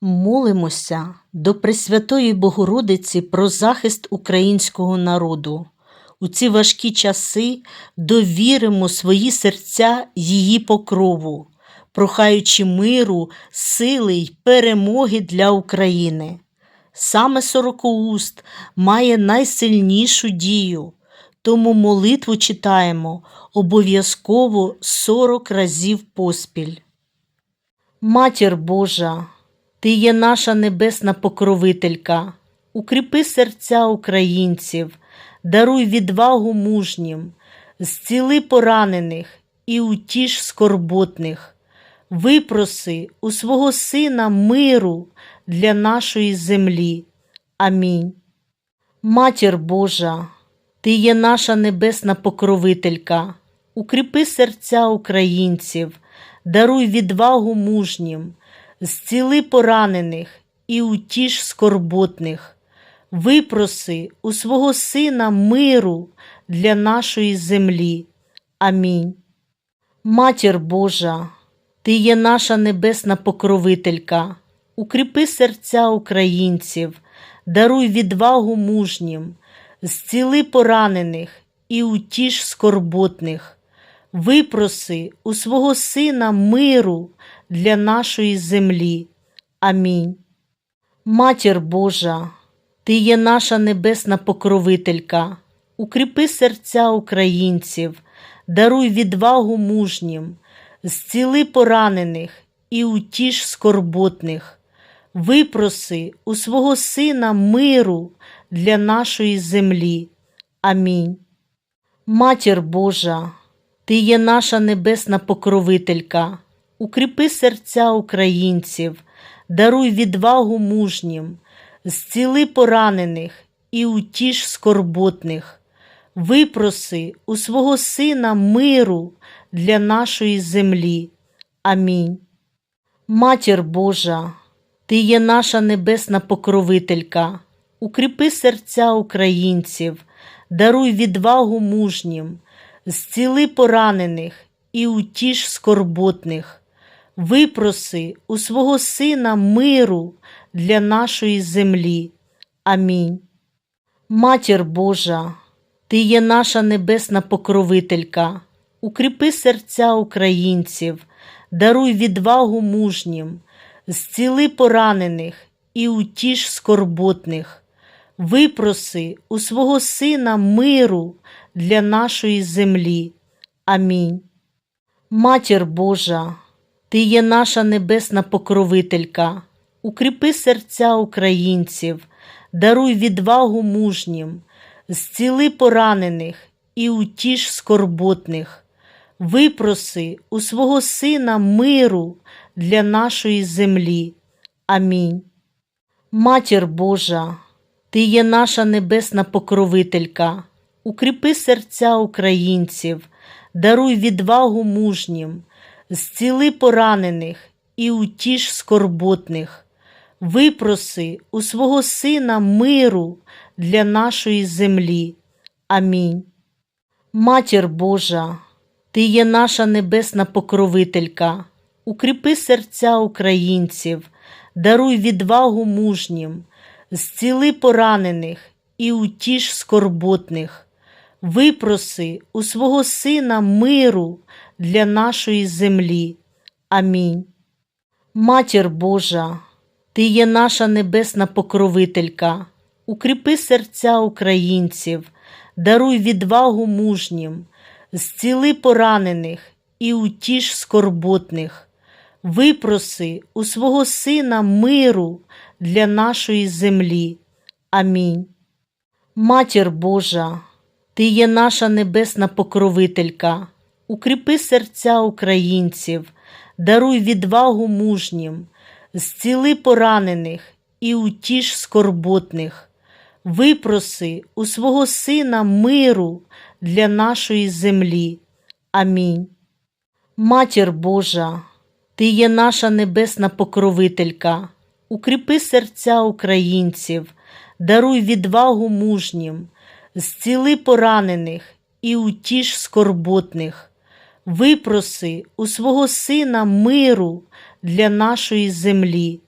Молимося до Пресвятої Богородиці про захист українського народу. У ці важкі часи довіримо свої серця її покрову, прохаючи миру, сили й перемоги для України. Саме сорокоуст має найсильнішу дію, тому молитву читаємо обов'язково 40 разів поспіль. Матір Божа, Ти є наша небесна покровителька, укріпи серця українців, даруй відвагу мужнім, зціли поранених і утіш скорботних, випроси у свого Сина миру для нашої землі. Амінь. Матір Божа, Ти є наша небесна покровителька, укріпи серця українців, даруй відвагу мужнім, зціли поранених і утіш скорботних, випроси у свого Сина миру для нашої землі. Амінь. Матір Божа, Ти є наша небесна покровителька, укріпи серця українців, даруй відвагу мужнім, зціли поранених і утіш скорботних, випроси у свого Сина миру для нашої землі. Амінь. Матір Божа, Ти є наша небесна покровителька, укріпи серця українців, даруй відвагу мужнім, зціли поранених і утіш скорботних, випроси у свого Сина миру для нашої землі. Амінь. Матір Божа, Ти є наша небесна покровителька, укріпи серця українців, даруй відвагу мужнім, зціли поранених і утіш скорботних, випроси у свого Сина миру для нашої землі. Амінь. Матір Божа, Ти є наша небесна покровителька, укріпи серця українців, даруй відвагу мужнім, зціли поранених і утіш скорботних, випроси у свого Сина миру для нашої землі. Амінь. Матір Божа, Ти є наша небесна покровителька, укріпи серця українців, даруй відвагу мужнім, зціли поранених і утіш скорботних, випроси у свого Сина миру для нашої землі. Амінь. Матір Божа, Ти є наша небесна покровителька, укріпи серця українців, даруй відвагу мужнім, зціли поранених і утіш скорботних, випроси у свого Сина миру для нашої землі. Амінь. Матір Божа, Ти є наша небесна покровителька, укріпи серця українців, даруй відвагу мужнім, зціли поранених і утіш скорботних, випроси у свого Сина миру для нашої землі. Амінь. Матір Божа, Ти є наша небесна покровителька, укріпи серця українців, даруй відвагу мужнім, зціли поранених і утіш скорботних, випроси у свого Сина миру для нашої землі. Амінь. Матір Божа, Ти є наша небесна покровителька, укріпи серця українців, даруй відвагу мужнім, зціли поранених і утіш скорботних, випроси у свого Сина миру для нашої землі. Амінь. Матір Божа, Ти є наша небесна покровителька, укріпи серця українців, даруй відвагу мужнім, зціли поранених і утіш скорботних, випроси у свого Сина миру для нашої землі. Амінь. Матір Божа, Ти є наша небесна покровителька, укріпи серця українців, даруй відвагу мужнім, зціли поранених і утіш скорботних, випроси у свого Сина миру для нашої землі.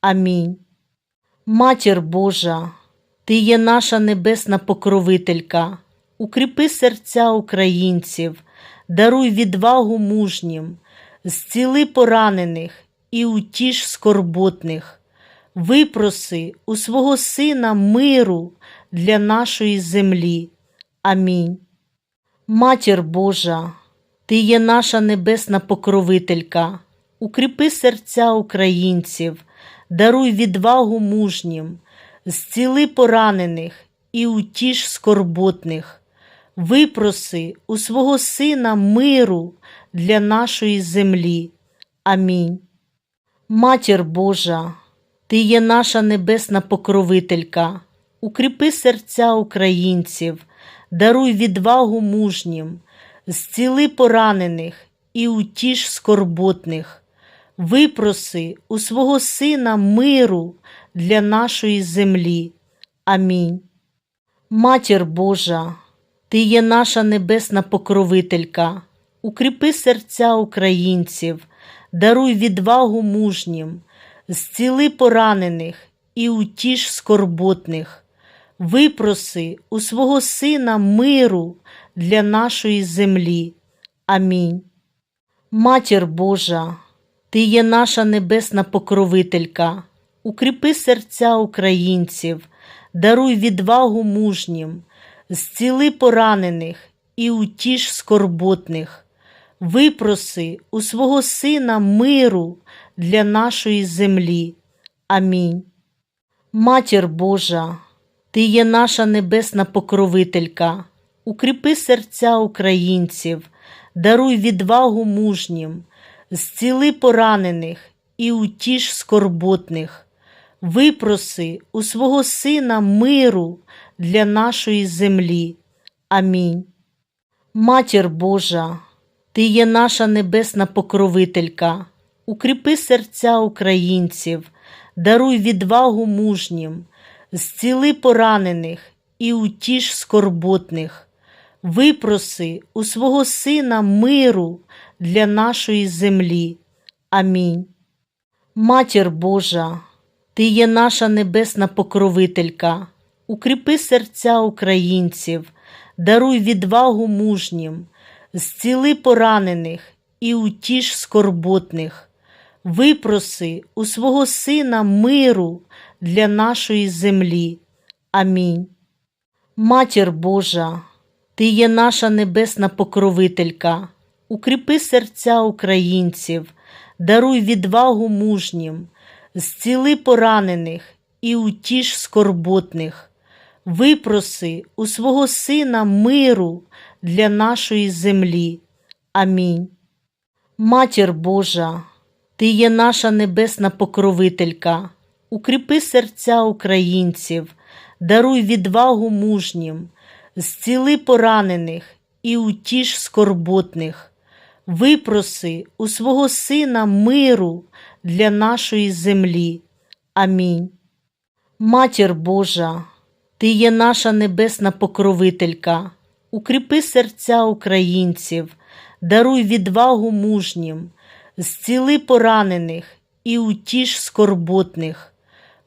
Амінь. Матір Божа, Ти є наша небесна покровителька, укріпи серця українців, даруй відвагу мужнім, зціли поранених і утіш скорботних, випроси у свого Сина миру для нашої землі. Амінь. Матір Божа, Ти є наша небесна покровителька, укріпи серця українців, даруй відвагу мужнім, зціли поранених і утіш скорботних, випроси у свого Сина миру для нашої землі. Амінь. Матір Божа, Ти є наша небесна покровителька, укріпи серця українців, даруй відвагу мужнім, зціли поранених і утіш скорботних, випроси у свого Сина миру для нашої землі. Амінь. Матір Божа, Ти є наша небесна покровителька, укріпи серця українців, даруй відвагу мужнім, зціли поранених і утіш скорботних, випроси у свого Сина миру для нашої землі. Амінь. Матір Божа, Ти є наша небесна покровителька, укріпи серця українців, даруй відвагу мужнім, зціли поранених і утіш скорботних, випроси у свого Сина миру для нашої землі. Амінь. Матір Божа, Ти є наша небесна покровителька, укріпи серця українців, даруй відвагу мужнім, зціли поранених і утіш скорботних, випроси у свого Сина миру для нашої землі. Амінь. Матір Божа, Ти є наша небесна покровителька, укріпи серця українців, даруй відвагу мужнім, зціли поранених і утіш скорботних, випроси у свого Сина миру для нашої землі. Амінь. Матір Божа, Ти є наша небесна покровителька, укріпи серця українців, даруй відвагу мужнім, зціли поранених і утіш скорботних, випроси у свого Сина миру для нашої землі. Амінь. Матір Божа, Ти є наша небесна покровителька, укріпи серця українців, даруй відвагу мужнім, зціли поранених і утіш скорботних, випроси у свого Сина миру для нашої землі. Амінь. Матір Божа, Ти є наша небесна покровителька, укріпи серця українців, даруй відвагу мужнім, зціли поранених і утіш скорботних, випроси у свого Сина миру для нашої землі. Амінь. Матір Божа, Ти є наша небесна покровителька, укріпи серця українців, даруй відвагу мужнім, зціли поранених і утіш скорботних,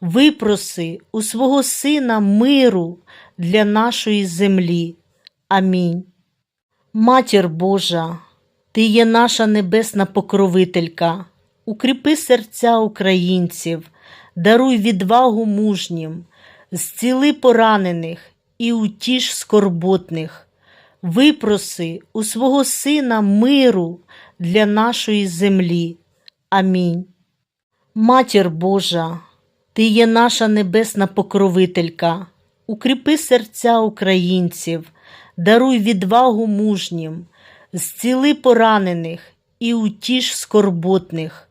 випроси у свого Сина миру для нашої землі. Амінь. Матір Божа, Ти є наша небесна покровителька, укріпи серця українців, даруй відвагу мужнім, зціли поранених і утіш скорботних, випроси у свого Сина миру для нашої землі. Амінь. Матір Божа, Ти є наша небесна покровителька, укріпи серця українців, даруй відвагу мужнім, зціли поранених і утіш скорботних,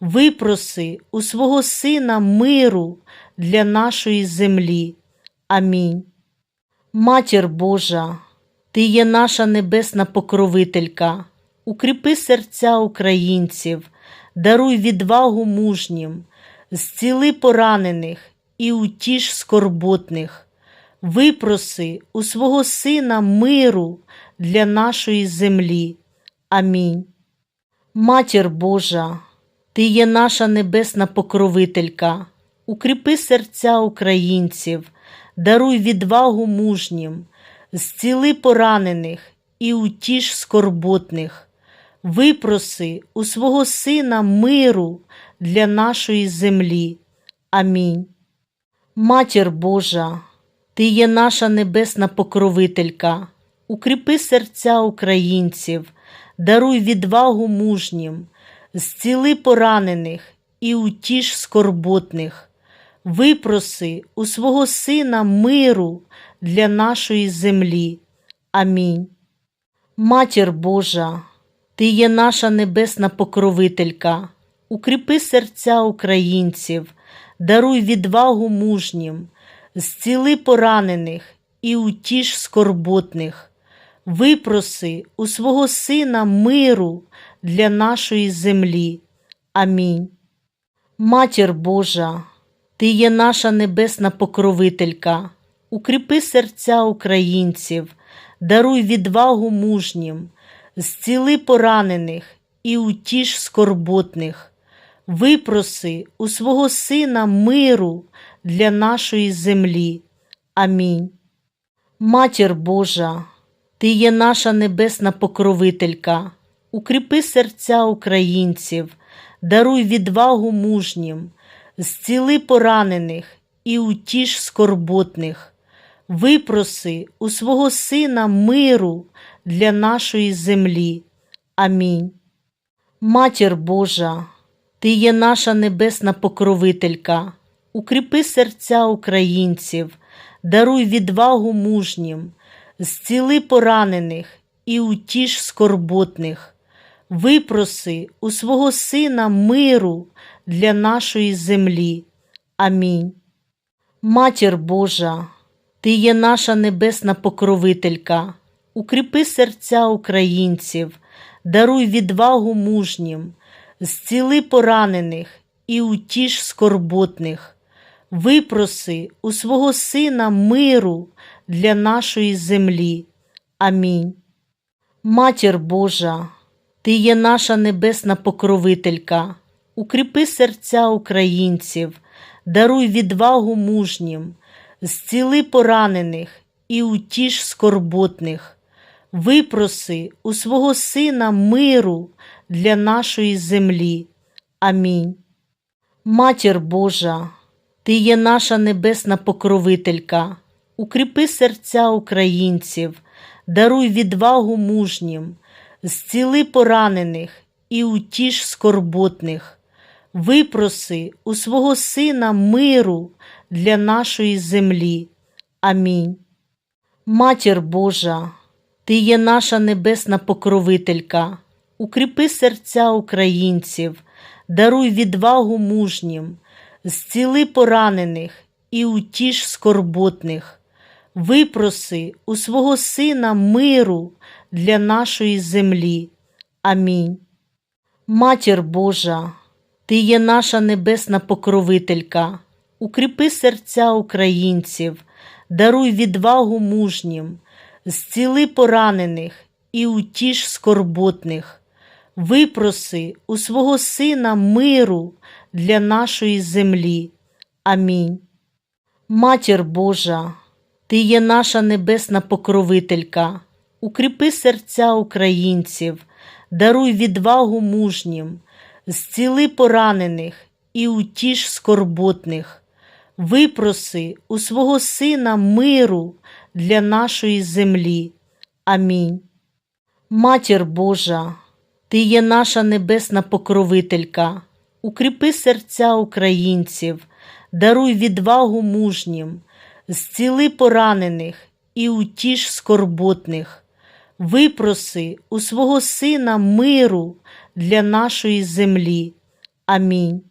випроси у свого Сина миру для нашої землі. Амінь. Матір Божа, Ти є наша небесна покровителька, укріпи серця українців, даруй відвагу мужнім, зціли поранених і утіш скорботних, випроси у свого Сина миру для нашої землі. Амінь. Матір Божа, Ти є наша небесна покровителька, укріпи серця українців, даруй відвагу мужнім, зціли поранених і утіш скорботних, випроси у свого Сина миру для нашої землі. Амінь. Матір Божа, Ти є наша небесна покровителька, укріпи серця українців, даруй відвагу мужнім, зціли поранених і утіш скорботних, випроси у свого Сина миру для нашої землі. Амінь. Матір Божа, Ти є наша небесна покровителька, укріпи серця українців, даруй відвагу мужнім, зціли поранених і утіш скорботних, випроси у свого Сина миру для нашої землі. Амінь. Матір Божа, Ти є наша небесна покровителька, укріпи серця українців, даруй відвагу мужнім, зціли поранених і утіш скорботних, випроси у свого Сина миру для нашої землі. Амінь. Матір Божа, Ти є наша небесна покровителька, укріпи серця українців, даруй відвагу мужнім, зціли поранених і утіш скорботних, випроси у свого Сина миру для нашої землі. Амінь. Матір Божа, Ти є наша небесна покровителька, укріпи серця українців, даруй відвагу мужнім, зціли поранених і утіш скорботних, випроси у свого Сина миру для нашої землі. Амінь. Матір Божа, Ти є наша небесна покровителька, укріпи серця українців, даруй відвагу мужнім, зціли поранених і утіш скорботних, випроси у свого Сина миру для нашої землі. Амінь. Матір Божа, Ти є наша небесна покровителька, укріпи серця українців, даруй відвагу мужнім, зціли поранених і утіш скорботних, випроси у свого Сина миру для нашої землі. Амінь. Матір Божа, Ти є наша небесна покровителька, укріпи серця українців, даруй відвагу мужнім, зціли поранених і утіш скорботних, випроси у свого Сина миру для нашої землі. Амінь. Матір Божа, Ти є наша небесна покровителька, укріпи серця українців, даруй відвагу мужнім, зціли поранених і утіш скорботних, випроси у свого Сина миру для нашої землі. Амінь. Матір Божа, Ти є наша небесна покровителька, укріпи серця українців, даруй відвагу мужнім, зціли поранених і утіш скорботних, випроси у свого Сина миру для нашої землі. Амінь. Матір Божа, Ти є наша небесна покровителька, укріпи серця українців, даруй відвагу мужнім, зціли поранених і утіш скорботних, випроси у свого Сина миру для нашої землі. Амінь. Матір Божа, Ти є наша небесна покровителька, укріпи серця українців, даруй відвагу мужнім, зціли поранених і утіш скорботних, випроси у свого Сина миру для нашої землі. Амінь.